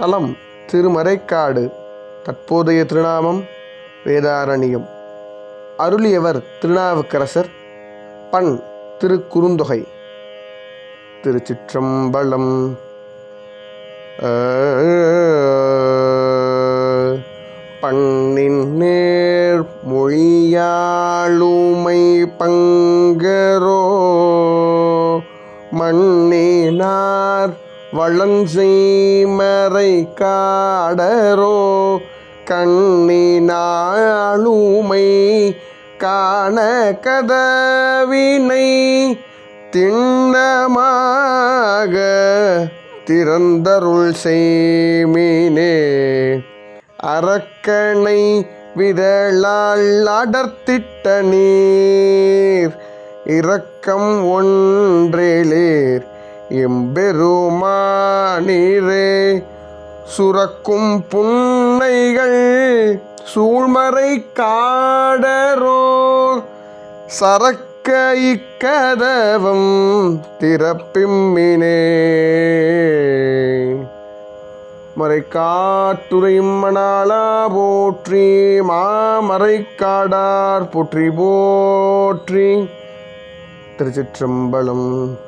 தலம் திருமறைக்காடு தற்போதைய திருநாமம் வேதாரண்யம். அருளியவர் திருநாவுக்கரசர் பண் திருக்குறுந்தொகை. திருச்சிற்றம்பலம். பண்ணின் நேர் மொழியாளுமை பங்கரோ மண்ணினார் வளஞ்செய்மறை காடரோ கண்ணினாளுமை காண கதவினை திண்ணமாக திறந்தருள் செய்மினே அரக்கனை விதழால் அடர்த்திட்ட நீர் இரக்கம் ஒன்றேலேர். எம்பெருமானீரே சுரக்கும் புன்னைகள் சூழ்மறை காடரோ சரக்க இக்கதவம் திறப்பிம்மினே மறை காட்டுரையும் போற்றி மாமறை காடார் போற்றி போற்றி. திருச்சிற்றம்பலம்